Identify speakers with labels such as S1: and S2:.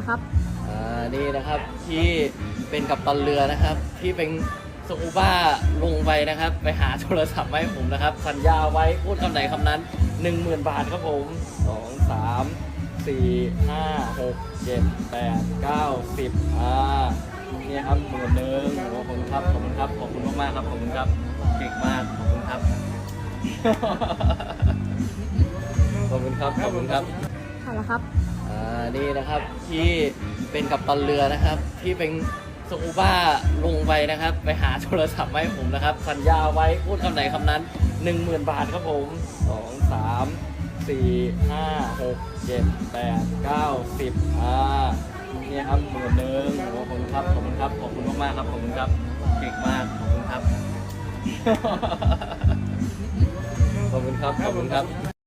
S1: ะครับ
S2: อ่านี่นะครับที่เป็นกัปตันเรือนะครับ ที่เป็นสกูบ้าลงไปนะครับ ไปหาโทรศัพท์ให้ผมนะครับ สัญญาไว้พูดคำไหนคำนั้น 10,000 บาทครับผมสองสามสี่ห้าหกเจ็ดแปดเก้าสิบอ่านี่ครับหมื่นหนึ่งขอบคุณครับขอบคุณครับขอบคุณมากๆครับขอบคุณครับเก่งมากขอบคุณครับขอบคุณครับขอบคุณครับ
S1: เอาละครับ
S2: อ่านี่นะครับที่เป็นกัปตันเรือนะครับ ที่เป็นสกูบ้าลงไปนะครับ ไปหาโทรศัพท์ให้ผมนะครับ สัญญาไว้พูดคำไหนคำนั้น 10,000 บาทครับผมสองสามสี่ห้าหกเจ็ดแปดเก้าสิบอ่านี่ครับหมื่นหนึ่งขอบคุณครับขอบคุณครับขอบคุณมากๆครับขอบคุณครับเก่งมากขอบคุณครับ ขอบคุณครับขอบคุณครับ